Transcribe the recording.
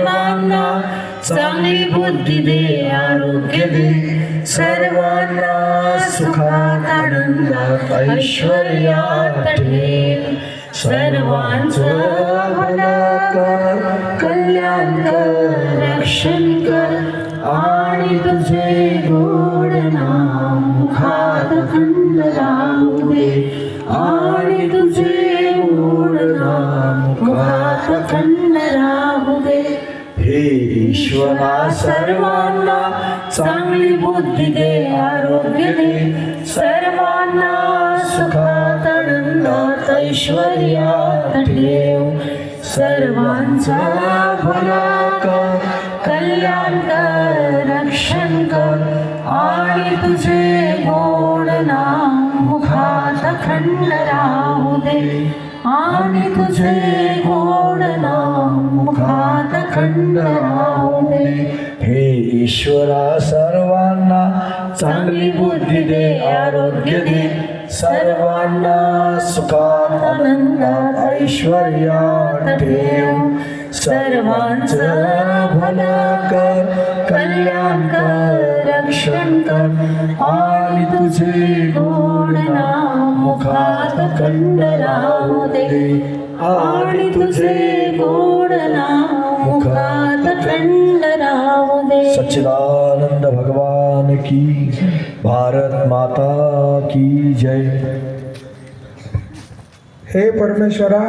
सर्वांना चांगली बुद्धी दे आरोग्य दे. सर्वांना सुखात आनंदात ऐश्वर्यात ठेव. सर्वांचं भलं कर कल्याण कर रक्षण कर. आणि तुझे गोड नाम मुखात खंड राहू दे. आणि तुझे हे ईश्वरा सर्वांना चांगली बुद्धी दे आरोग्य दे. सर्वांना सुखात आनंदात ऐश्वर्यात ठेव. सर्वांचा भला कर कल्याण कर रक्षण कर. आणि तुझे गोड नाम मुखात खंड राहू दे. आणि तुझे गोड नाम मुखात खंड राहू हे ईश्वरा सर्वांना चांगली बुद्धी दे आरोग्य दे. सर्वांना सुखात आनंदात ऐश्वर्यात ठेव. सर्वांचं भलं कर कल्याण कर रक्षण कर. आणि तुझे गुण नाम मुखात खंड राहू दे आणि तुझे गोड नाम मुखात खंड राहू दे सच्चिदानंद भगवान की भारत माता की जय. हे परमेश्वरा